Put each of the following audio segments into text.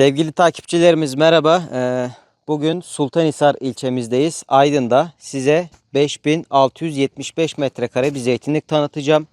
Sevgili takipçilerimiz merhaba. Ee, Bugün Sultanhisar ilçemizdeyiz. Aydın'da size 5675 metrekare bir zeytinlik tanıtacağım.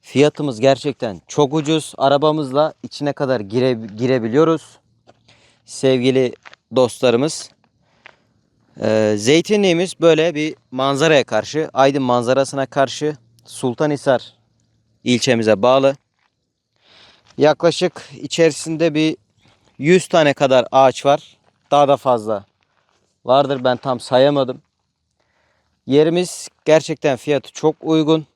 Fiyatımız gerçekten çok ucuz. Arabamızla içine kadar gire, girebiliyoruz. Sevgili dostlarımız. Ee, zeytinliğimiz böyle bir manzaraya karşı, Aydın manzarasına karşı Sultanhisar ilçemize bağlı. Yaklaşık içerisinde bir 100 tane kadar ağaç var. Daha da fazla vardır ben tam sayamadım. Yerimiz gerçekten fiyatı çok uygun.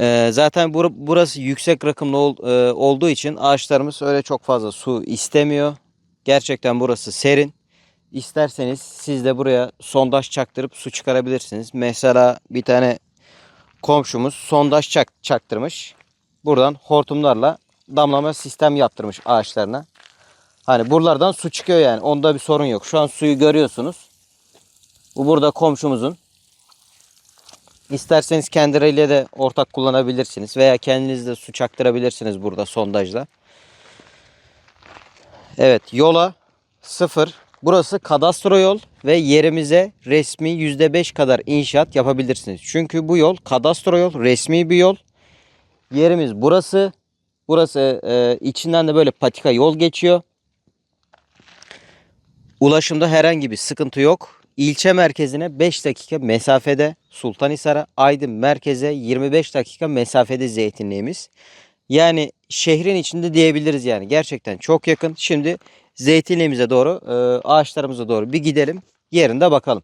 Ee, zaten bur burası yüksek rakımlı ol e, olduğu için ağaçlarımız öyle çok fazla su istemiyor. Gerçekten burası serin. İsterseniz siz de buraya sondaj çaktırıp su çıkarabilirsiniz. Mesela bir tane komşumuz sondaj çak çaktırmış. Buradan hortumlarla damlama sistem yaptırmış ağaçlarına. Hani buralardan su çıkıyor yani. Onda bir sorun yok. Şu an suyu görüyorsunuz. Bu burada komşumuzun. İsterseniz kendileriyle de ortak kullanabilirsiniz. Veya kendiniz de su çaktırabilirsiniz burada sondajla. Evet yola sıfır. Burası kadastro yol ve yerimize resmi %5 kadar inşaat yapabilirsiniz. Çünkü bu yol kadastro yol, resmi bir yol. Yerimiz burası. Burası e, içinden de böyle patika yol geçiyor. Ulaşımda herhangi bir sıkıntı yok. İlçe merkezine 5 dakika mesafede Sultanhisar'a, Aydın merkeze 25 dakika mesafede zeytinliğimiz. Yani şehrin içinde diyebiliriz yani. Gerçekten çok yakın. Şimdi zeytinliğimize doğru, e, ağaçlarımıza doğru bir gidelim. Yerinde bakalım.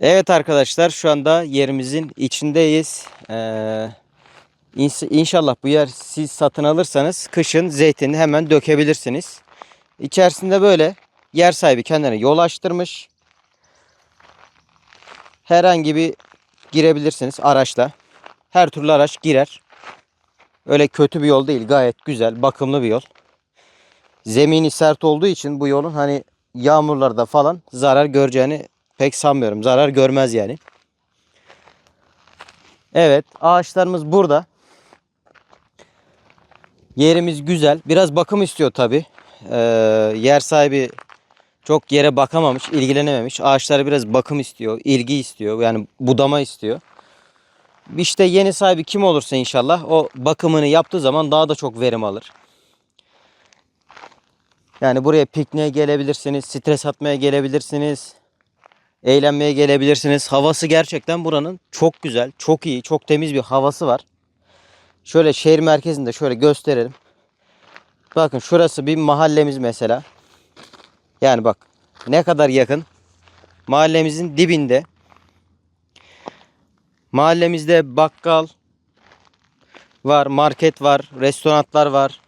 Evet arkadaşlar şu anda yerimizin içindeyiz. Ee, inşallah bu yer siz satın alırsanız kışın zeytini hemen dökebilirsiniz. İçerisinde böyle yer sahibi kendine yol açtırmış. Herhangi bir girebilirsiniz araçla. Her türlü araç girer. Öyle kötü bir yol değil. Gayet güzel, bakımlı bir yol. Zemini sert olduğu için bu yolun hani yağmurlarda falan zarar göreceğini pek sanmıyorum. Zarar görmez yani. Evet, ağaçlarımız burada. Yerimiz güzel. Biraz bakım istiyor tabi. Ee, yer sahibi çok yere bakamamış, ilgilenememiş. Ağaçlar biraz bakım istiyor, ilgi istiyor. Yani budama istiyor. İşte yeni sahibi kim olursa inşallah o bakımını yaptığı zaman daha da çok verim alır. Yani buraya pikniğe gelebilirsiniz, stres atmaya gelebilirsiniz, eğlenmeye gelebilirsiniz. Havası gerçekten buranın çok güzel, çok iyi, çok temiz bir havası var. Şöyle şehir merkezinde şöyle gösterelim. Bakın şurası bir mahallemiz mesela. Yani bak ne kadar yakın. Mahallemizin dibinde. Mahallemizde bakkal var, market var, restoranlar var.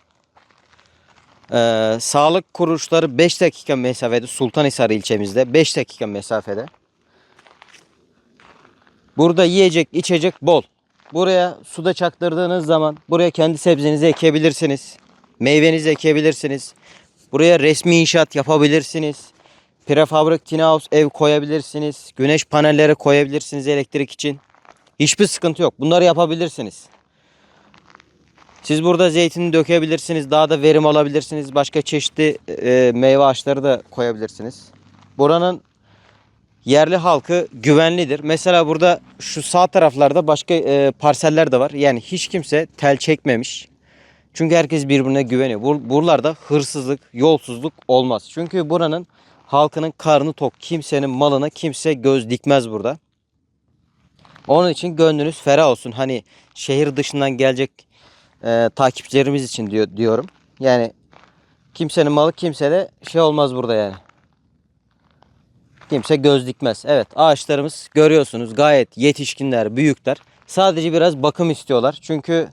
Ee, sağlık kuruluşları 5 dakika mesafede Sultanhisar ilçemizde 5 dakika mesafede. Burada yiyecek, içecek bol. Buraya suda çaktırdığınız zaman buraya kendi sebzenizi ekebilirsiniz. Meyvenizi ekebilirsiniz. Buraya resmi inşaat yapabilirsiniz. Prefabrik tiny house ev koyabilirsiniz. Güneş panelleri koyabilirsiniz elektrik için. Hiçbir sıkıntı yok. Bunları yapabilirsiniz. Siz burada zeytini dökebilirsiniz. Daha da verim alabilirsiniz. Başka çeşitli e, meyve ağaçları da koyabilirsiniz. Buranın yerli halkı güvenlidir. Mesela burada şu sağ taraflarda başka e, parseller de var. Yani hiç kimse tel çekmemiş. Çünkü herkes birbirine güveniyor. Bur buralarda hırsızlık, yolsuzluk olmaz. Çünkü buranın halkının karnı tok. Kimsenin malına kimse göz dikmez burada. Onun için gönlünüz ferah olsun. Hani şehir dışından gelecek e, takipçilerimiz için diyor, diyorum. Yani kimsenin malı kimse de şey olmaz burada yani. Kimse göz dikmez. Evet ağaçlarımız görüyorsunuz gayet yetişkinler, büyükler. Sadece biraz bakım istiyorlar. Çünkü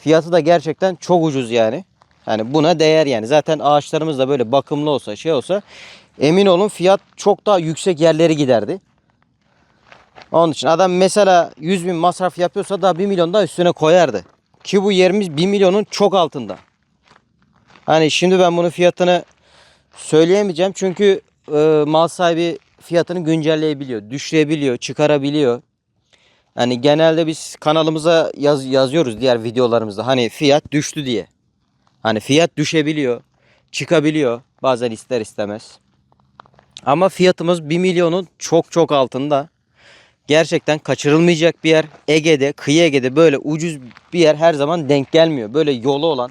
fiyatı da gerçekten çok ucuz yani. Yani buna değer yani. Zaten ağaçlarımız da böyle bakımlı olsa şey olsa emin olun fiyat çok daha yüksek yerlere giderdi. Onun için adam mesela 100 bin masraf yapıyorsa daha 1 milyon daha üstüne koyardı. Ki bu yerimiz 1 milyonun çok altında. Hani şimdi ben bunun fiyatını söyleyemeyeceğim. Çünkü e, mal sahibi fiyatını güncelleyebiliyor, düşürebiliyor, çıkarabiliyor. Hani genelde biz kanalımıza yaz, yazıyoruz diğer videolarımızda hani fiyat düştü diye. Hani fiyat düşebiliyor, çıkabiliyor bazen ister istemez. Ama fiyatımız 1 milyonun çok çok altında. Gerçekten kaçırılmayacak bir yer. Ege'de, kıyı Ege'de böyle ucuz bir yer her zaman denk gelmiyor. Böyle yolu olan.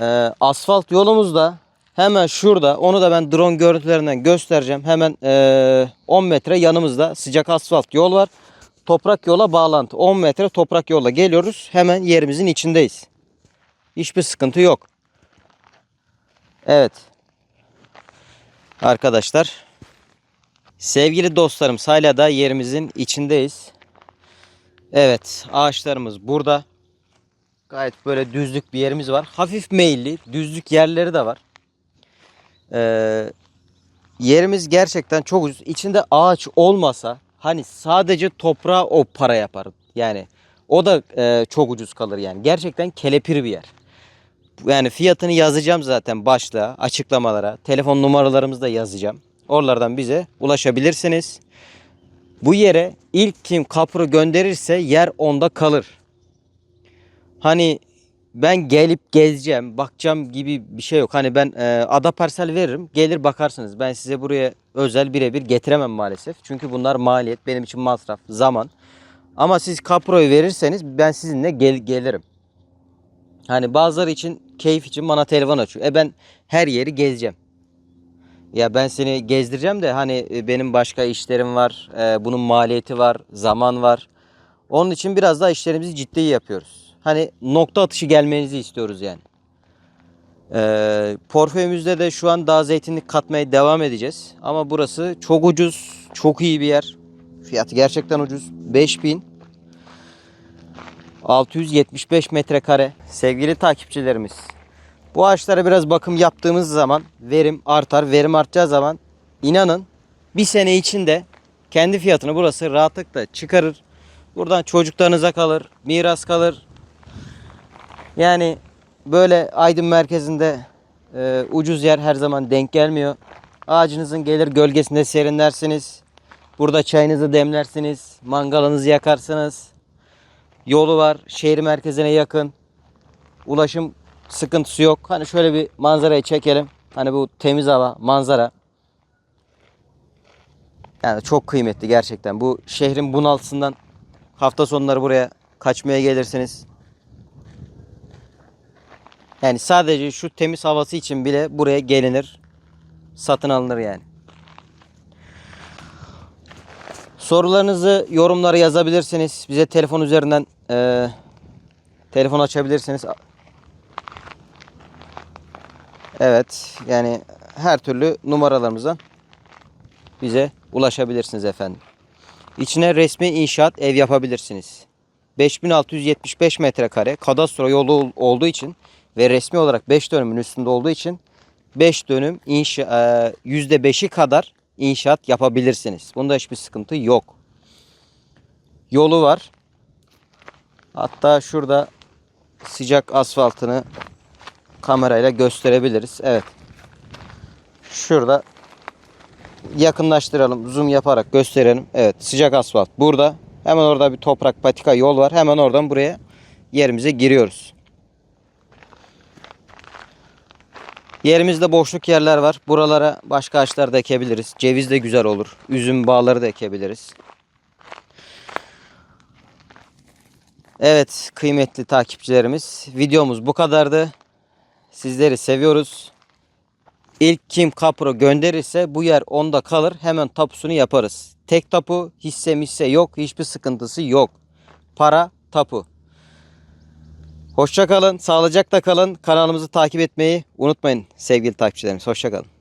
Ee, asfalt yolumuz da hemen şurada. Onu da ben drone görüntülerinden göstereceğim. Hemen ee, 10 metre yanımızda sıcak asfalt yol var. Toprak yola bağlantı. 10 metre toprak yolla geliyoruz. Hemen yerimizin içindeyiz. Hiçbir sıkıntı yok. Evet. Arkadaşlar. Sevgili dostlarım hala da yerimizin içindeyiz. Evet ağaçlarımız burada. Gayet böyle düzlük bir yerimiz var. Hafif meyilli düzlük yerleri de var. Ee, yerimiz gerçekten çok ucuz. İçinde ağaç olmasa hani sadece toprağa o para yapar. Yani o da e, çok ucuz kalır yani. Gerçekten kelepir bir yer. Yani fiyatını yazacağım zaten başlığa, açıklamalara. Telefon numaralarımızı da yazacağım. Oralardan bize ulaşabilirsiniz. Bu yere ilk kim kapro gönderirse yer onda kalır. Hani ben gelip gezeceğim, bakacağım gibi bir şey yok. Hani ben e, ada parsel veririm, gelir bakarsınız. Ben size buraya özel birebir getiremem maalesef. Çünkü bunlar maliyet, benim için masraf, zaman. Ama siz kaproyu verirseniz ben sizinle gel gelirim. Hani bazıları için keyif için bana telefon açıyor. E ben her yeri gezeceğim. Ya ben seni gezdireceğim de hani e, benim başka işlerim var. e, bunun maliyeti var, zaman var. Onun için biraz daha işlerimizi ciddi yapıyoruz. Hani nokta atışı gelmenizi istiyoruz yani. E, portföyümüzde de şu an daha zeytinlik katmaya devam edeceğiz. Ama burası çok ucuz, çok iyi bir yer. Fiyatı gerçekten ucuz. 5000 675 metrekare. Sevgili takipçilerimiz. Bu ağaçlara biraz bakım yaptığımız zaman verim artar. Verim artacağı zaman inanın bir sene içinde kendi fiyatını burası rahatlıkla çıkarır. Buradan çocuklarınıza kalır, miras kalır. Yani böyle Aydın merkezinde e, ucuz yer her zaman denk gelmiyor. Ağacınızın gelir gölgesinde serinlersiniz. Burada çayınızı demlersiniz, mangalınızı yakarsınız. Yolu var, şehir merkezine yakın. Ulaşım sıkıntısı yok. Hani şöyle bir manzarayı çekelim. Hani bu temiz hava, manzara. Yani çok kıymetli gerçekten. Bu şehrin bunaltısından hafta sonları buraya kaçmaya gelirsiniz. Yani sadece şu temiz havası için bile buraya gelinir. Satın alınır yani. Sorularınızı yorumlara yazabilirsiniz. Bize telefon üzerinden eee, telefon açabilirsiniz. Evet yani her türlü numaralarımızdan bize ulaşabilirsiniz efendim. İçine resmi inşaat ev yapabilirsiniz. 5675 metrekare kadastro yolu ol- olduğu için ve resmi olarak 5 dönümün üstünde olduğu için 5 dönüm inşa e, %5'i kadar inşaat yapabilirsiniz. Bunda hiçbir sıkıntı yok. Yolu var. Hatta şurada sıcak asfaltını kamerayla gösterebiliriz. Evet. Şurada yakınlaştıralım. Zoom yaparak gösterelim. Evet sıcak asfalt burada. Hemen orada bir toprak patika yol var. Hemen oradan buraya yerimize giriyoruz. Yerimizde boşluk yerler var. Buralara başka ağaçlar da ekebiliriz. Ceviz de güzel olur. Üzüm bağları da ekebiliriz. Evet kıymetli takipçilerimiz videomuz bu kadardı. Sizleri seviyoruz. İlk kim kapro gönderirse bu yer onda kalır. Hemen tapusunu yaparız. Tek tapu hisse misse yok. Hiçbir sıkıntısı yok. Para tapu. Hoşça kalın. Sağlıcakla kalın. Kanalımızı takip etmeyi unutmayın sevgili takipçilerimiz. Hoşça kalın.